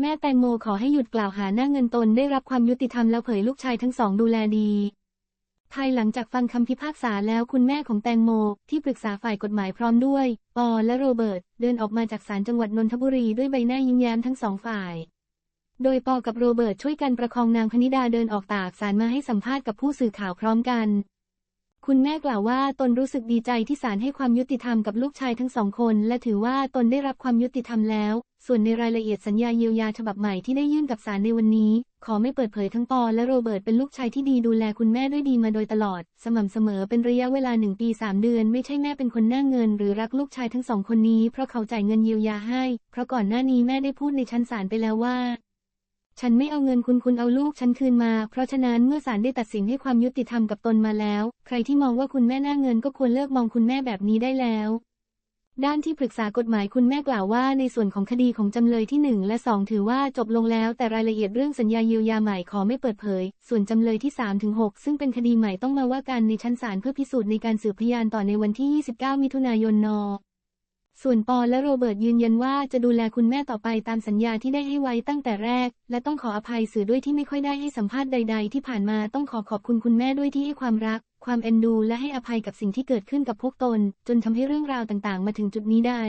แม่แตงโมขอให้หยุดกล่าวหาหน้าเงินตนได้รับความยุติธรรมแล้วเผยลูกชายทั้งสองดูแลดี ภายหลังจากฟังคำพิพากษาแล้วคุณแม่ของแตงโม ที่ปรึกษาฝ่ายกฎหมายพร้อมด้วย ปอและโรเบิร์ต เดินออกมาจากศาลจังหวัดนนทบุรีด้วยใบหน้ายิ้มแย้มทั้งสองฝ่าย โดยปอกับโรเบิร์ตช่วยกันประคองนางพนิดาเดินออกตากศาลมาให้สัมภาษณ์กับผู้สื่อข่าวพร้อมกัน คุณแม่กล่าวว่าตนรู้สึกดีใจที่ศาลให้ความยุติธรรมกับลูกชายทั้งสองคน และถือว่าตนได้รับความยุติธรรมแล้ว ส่วนในรายละเอียดสัญญาเยียวยาฉบับใหม่ที่ได้ยื่นกับศาลในวันนี้ ขอไม่เปิดเผยทั้งปอและโรเบิร์ตเป็นลูกชายที่ดีดูแลคุณแม่ด้วยดีมาโดยตลอด สม่ำเสมอเป็นระยะเวลาหนึ่งปีสามเดือน ไม่ใช่แม่เป็นคนหน้าเงิน หรือรักลูกชายทั้งสองคนนี้เพราะเขาจ่ายเงินเยียวยาให้ เพราะก่อนหน้านี้แม่ได้พูดในชั้นศาลไปแล้วว่า ฉันไม่เอาเงินคุณคุณเอาลูกฉันคืนมา เพราะฉะนั้นเมื่อศาลได้ตัดสินให้ความยุติธรรมกับตนมาแล้ว ใครที่มองว่าคุณแม่หน้าเงินก็ควรเลิกมองคุณแม่แบบนี้ได้แล้ว ด้านที่ปรึกษากฎหมายคุณแม่กล่าวว่า ในส่วนของคดีของจำเลยที่ 1 และ 2 ถือว่าจบลงแล้ว แต่รายละเอียดเรื่องสัญญาเยียวยาใหม่ขอไม่เปิดเผย ส่วนจำเลยที่3ถึง6ซึ่งเป็นคดีใหม่ต้องมาว่ากันในชั้นศาลเพื่อพิสูจน์ในการสืบพยานต่อในวันที่ 29 มิถุนายนน ส่วนปอและโรเบิร์ตยืนยันว่าจะดูแลคุณแม่ต่อไปตามสัญญาที่ได้ให้ไว้ตั้งแต่แรก และต้องขออภัยสื่อด้วยที่ไม่ค่อยได้ให้สัมภาษณ์ใด ๆ ที่ผ่านมาต้องขอขอบคุณคุณแม่ด้วยที่ให้ความรัก ความเอ็นดู และให้อภัยกับสิ่งที่เกิดขึ้นกับพวกตน จนทำให้เรื่องราวต่างๆ มาถึงจุดนี้ได้